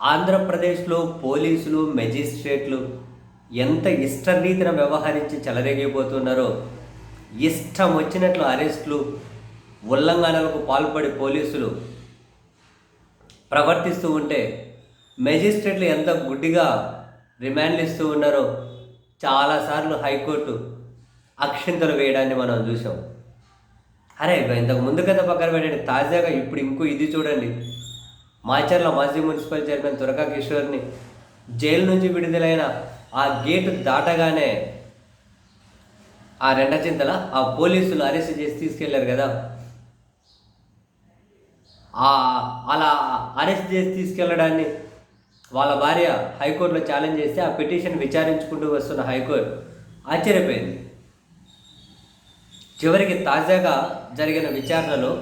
ఆంధ్రప్రదేశ్లో పోలీసులు మెజిస్ట్రేట్లు ఎంత ఇష్టరీతిన వ్యవహరించి చెలరేగిపోతున్నారో ఇష్టం వచ్చినట్లు అరెస్టులు ఉల్లంఘనలకు పాల్పడి పోలీసులు ప్రవర్తిస్తూ ఉంటే మెజిస్ట్రేట్లు ఎంత గుడ్డిగా రిమాండ్లు ఇస్తూ ఉన్నారో చాలాసార్లు హైకోర్టు అక్షింతలు వేయడాన్ని మనం చూసాం అరే ఇంతకు ముందు కథ పక్కన పెట్టండి. తాజాగా ఇప్పుడు ఇంకో ఇది చూడండి. మాచర్ల మాజీ మున్సిపల్ చైర్మన్ తురకా కిషోర్ని జైలు నుంచి విడుదలైన ఆ గేటు దాటగానే ఆ రెండచింతల ఆ పోలీసులు అరెస్ట్ చేసి తీసుకెళ్ళారు కదా. ఆ అలా అరెస్ట్ చేసి తీసుకెళ్ళడాన్ని వాళ్ళ భార్య హైకోర్టులో ఛాలెంజ్ చేస్తే ఆ పిటిషన్ విచారించుకుంటూ వస్తున్న హైకోర్టు ఆశ్చర్యపోయింది. చివరికి తాజాగా జరిగిన విచారణలో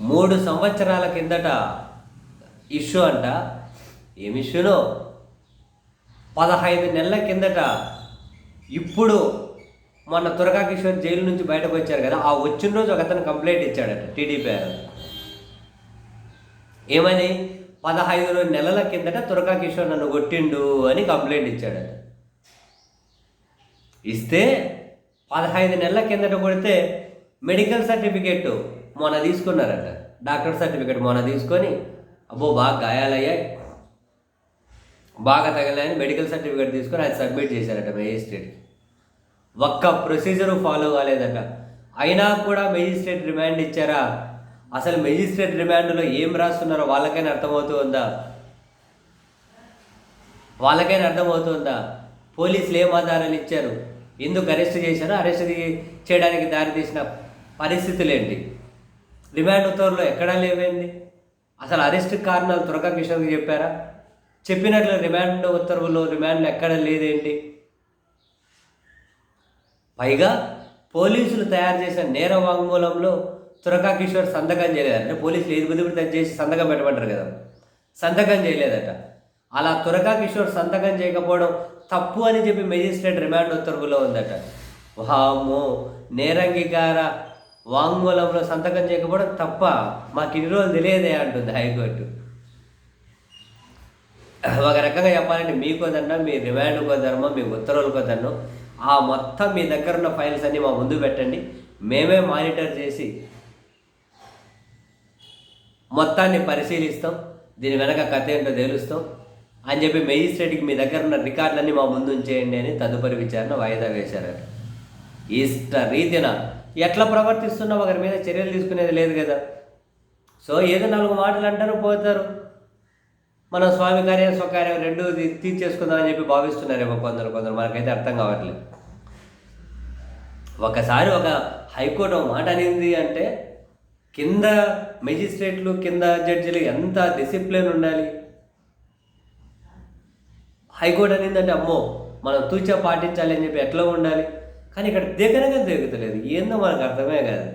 మూడు సంవత్సరాల కిందట ఇష్యూ అంట. ఏమి ఇష్యూనో? పదహైదు నెలల కిందట ఇప్పుడు మొన్న తురకా కిషోర్ జైలు నుంచి బయటకు వచ్చారు కదా ఆ వచ్చిన రోజు ఒక అతను కంప్లైంట్ ఇచ్చాడట టీడీపీ ఏమని? పదహైదు నెలల కిందట తురకా కిషోర్ నన్ను కొట్టిండు అని కంప్లైంట్ ఇచ్చాడట. ఇస్తే పదహైదు నెలల కిందట కొడితే మెడికల్ సర్టిఫికేట్ మొన్న తీసుకున్నారట. డాక్టర్ సర్టిఫికేట్ మొన్న తీసుకొని అబ్బో బాగా గాయాలయ్యాయి. బాగా తగలని మెడికల్ సర్టిఫికేట్ తీసుకొని అది సబ్మిట్ చేశారట మేజిస్ట్రేట్కి. ఒక్క ప్రొసీజర్ ఫాలో కాలేదట. అయినా కూడా మెజిస్ట్రేట్ రిమాండ్ ఇచ్చారా? అసలు మెజిస్ట్రేట్ రిమాండ్లో ఏం రాస్తున్నారో వాళ్ళకైనా అర్థమవుతూ ఉందా వాళ్ళకైనా అర్థమవుతుందా? పోలీసులు ఏం ఆధారాలు ఇచ్చారు? ఎందుకు అరెస్ట్ చేశారో? అరెస్ట్ చేయడానికి దారి తీసిన పరిస్థితులు ఏంటి? రిమాండ్ ఉత్తర్వులు ఎక్కడా లేవేంది? అసలు అరెస్ట్ కారణాలు త్వరగా కిషోర్కి చెప్పారా? చెప్పినట్లు రిమాండ్ ఉత్తర్వుల్లో రిమాండ్ ఎక్కడ లేదేంటి? పైగా పోలీసులు తయారు చేసిన నేర వాంగ్మూలంలో తురకా కిషోర్ సంతకం చేయలేదట. అంటే పోలీసులు ఏది బుద్ధి చేసి సంతకం పెట్టమంటారు కదా. సంతకం చేయలేదట. అలా తురకా కిషోర్ సంతకం చేయకపోవడం తప్పు అని చెప్పి మెజిస్ట్రేట్ రిమాండ్ ఉత్తర్వులో ఉందట. వామ్మో నేరంగీకార వాంగ్మూలంలో సంతకం చేయకపోవడం తప్ప మాకు ఇన్ని రోజులు తెలియదే అంటుంది హైకోర్టు. ఒక రకంగా చెప్పాలంటే మీకో దండం మీ రిమాండ్కో ధర్మం మీ ఉత్తర్వులకో దండం. ఆ మొత్తం మీ దగ్గర ఉన్న ఫైల్స్ అన్నీ మా ముందు పెట్టండి. మేమే మానిటర్ చేసి మొత్తాన్ని పరిశీలిస్తాం. దీని వెనక కథ ఏంటో తెలుస్తాం. అని చెప్పి మెజిస్ట్రేట్కి మీ దగ్గర ఉన్న రికార్డులన్నీ మా ముందు ఉంచేయండి అని తదుపరి విచారణ వాయిదా వేశారట. ఇష్ట రీతిన ఎట్లా ప్రవర్తిస్తున్నా ఒకరి మీద చర్యలు తీసుకునేది లేదు కదా. సో ఏదో నాలుగు మాటలు అంటారు పోతారు. మనం స్వామి కార్యం స్వకార్యం రెండు తీర్చేసుకుందామని చెప్పి భావిస్తున్నారేమో కొందరు కొందరు. మనకైతే అర్థం కావట్లేదు. ఒకసారి ఒక హైకోర్టు ఒక మాట అనింది అంటే కింద మెజిస్ట్రేట్లు కింద జడ్జిలు ఎంత డిసిప్లిన్ ఉండాలి? హైకోర్టు అనిందంటే అమ్మో మనం తూచా పాటించాలి అని చెప్పి ఎట్లా ఉండాలి? కానీ ఇక్కడ దిగనగా దిగుతలేదు ఏందో మనకు అర్థమే కాదు.